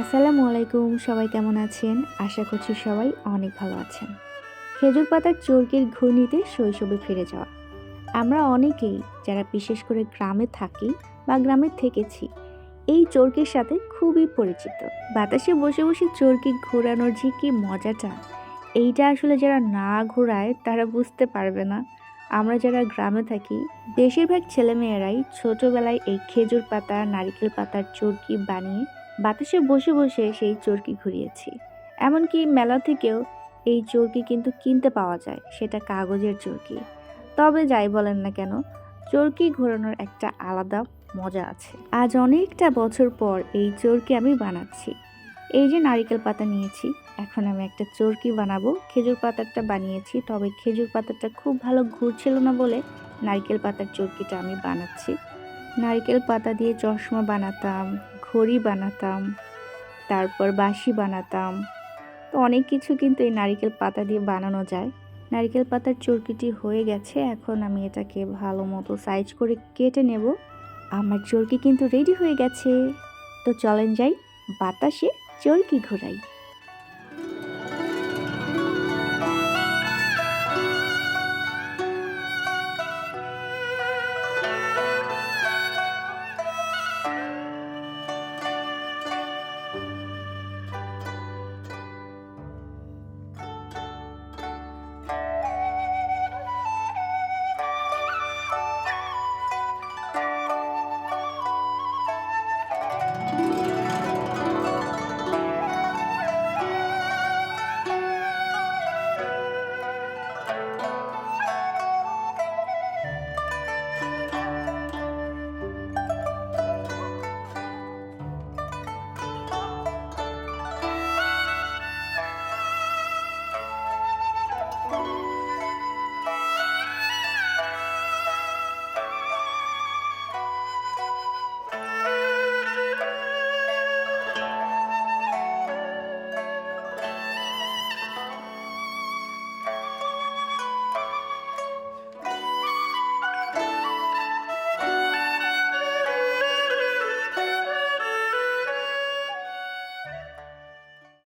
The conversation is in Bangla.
আসসালামু আলাইকুম সবাই কেমন আছেন? আশা করছি সবাই অনেক ভালো আছেন। খেজুর পাতার চর্কির ঘূর্ণিতে শৈশবে ফিরে যাওয়া। আমরা অনেকেই যারা বিশেষ করে গ্রামে থাকি বা গ্রামে থেকেছি, এই চরকির সাথে খুবই পরিচিত। বাতাসে বসে বসে চরকি ঘোরানোর যে কি মজাটা, এইটা আসলে যারা না ঘোরায় তারা বুঝতে পারবে না। আমরা যারা গ্রামে থাকি, বেশিরভাগ ছেলেমেয়েরাই ছোটোবেলায় এই খেজুর পাতা, নারকেল পাতার চরকি বানিয়ে বাতাসে বসে বসে সেই চরকি ঘুরিয়েছি। এমনকি মেলা থেকেও এই চরকি কিন্তু কিনতে পাওয়া যায়, সেটা কাগজের চরকি। তবে যাই বলেন না কেন, চরকি ঘোরানোর একটা আলাদা মজা আছে। আজ অনেকটা বছর পর এই চরকি আমি বানাচ্ছি। এই যে নারিকেল পাতা নিয়েছি, এখন আমি একটা চরকি বানাবো। খেজুর পাতারটা বানিয়েছি, তবে খেজুর পাতাটা খুব ভালো ঘুরছিল না বলে নারকেল পাতার চরকিটা আমি বানাচ্ছি। নারকেল পাতা দিয়ে চশমা বানাতাম ঘড়ি বানাতাম, তারপর বাঁশি বানাতাম। তো অনেক কিছু কিন্তু এই নারিকেল পাতা দিয়ে বানানো যায়। নারিকেল পাতার চরকিটি হয়ে গেছে, এখন আমি এটাকে ভালো মতো সাইজ করে কেটে নেব। আমার চরকি কিন্তু রেডি হয়ে গেছে। তো চলেন যাই বাতাসে চরকি ঘোরাই।